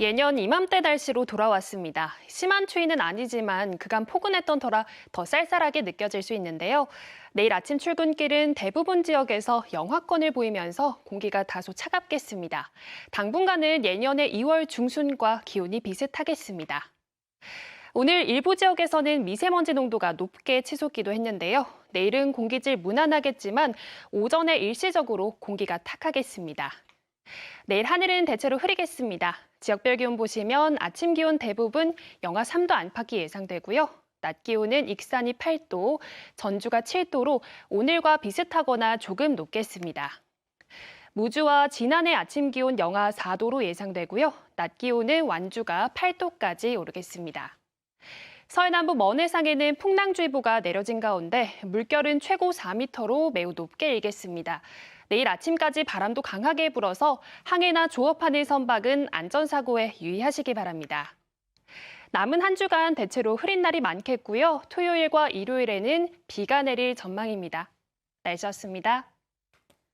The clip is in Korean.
예년 이맘때 날씨로 돌아왔습니다. 심한 추위는 아니지만 그간 포근했던 터라 더 쌀쌀하게 느껴질 수 있는데요. 내일 아침 출근길은 대부분 지역에서 영하권을 보이면서 공기가 다소 차갑겠습니다. 당분간은 예년의 2월 중순과 기온이 비슷하겠습니다. 오늘 일부 지역에서는 미세먼지 농도가 높게 치솟기도 했는데요. 내일은 공기질 무난하겠지만 오전에 일시적으로 공기가 탁하겠습니다. 내일 하늘은 대체로 흐리겠습니다. 지역별 기온 보시면 아침 기온 대부분 영하 3도 안팎이 예상되고요. 낮 기온은 익산이 8도, 전주가 7도로 오늘과 비슷하거나 조금 높겠습니다. 무주와 진안의 아침 기온 영하 4도로 예상되고요. 낮 기온은 완주가 8도까지 오르겠습니다. 서해남부 먼해상에는 풍랑주의보가 내려진 가운데 물결은 최고 4m로 매우 높게 일겠습니다. 내일 아침까지 바람도 강하게 불어서 항해나 조업하는 선박은 안전사고에 유의하시기 바랍니다. 남은 한 주간 대체로 흐린 날이 많겠고요. 토요일과 일요일에는 비가 내릴 전망입니다. 날씨였습니다.